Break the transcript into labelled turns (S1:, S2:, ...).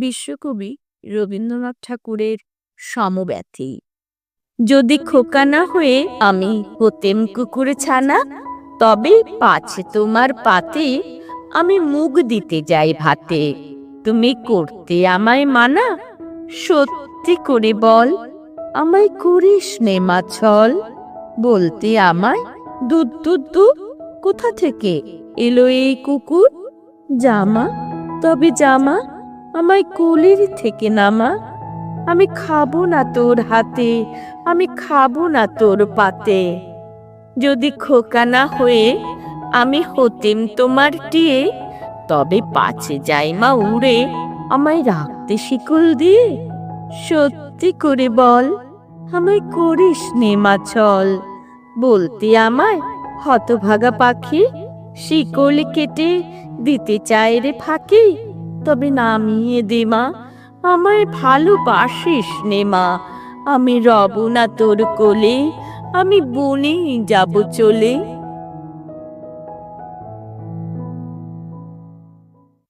S1: বিশ্বকবি রবীন্দ্রনাথ ঠাকুরের সমব্যথী। যদি খোকা না হয়ে আমি হতেম কুকুরে ছানা তবে পাছে তোমার পাতে আমি মুখ দিতে যাই ভাতে। তুমি করতে আমায় মানা সত্যি করে বল আমায় করিস নে মা ছল বলতে আমায় দুধ দুধ দুধ কোথা থেকে এলো এই কুকুর? জামা তবে জামা আমায় কোলের থেকে নামা। আমি খাব না তোর হাতে, আমি খাব না তোর পাতে। যদি খোকা না হয়ে আমি হতেম তোমার টিয়ে, তবে পাছে যাই মা উড়ে আমায় রাখতে শিকল দিয়ে। সত্যি করে বল, আমায় করিস নে মা ছল বলতে আমায় হতভাগা পাখি শিকল কেটে দিতে চায় রে ফাঁকি। তবে নামিয়ে দে মা, আমায় ভালোবাসিস নে মা। আমি রব না তোর কোলে, আমি বনে যাব চলে।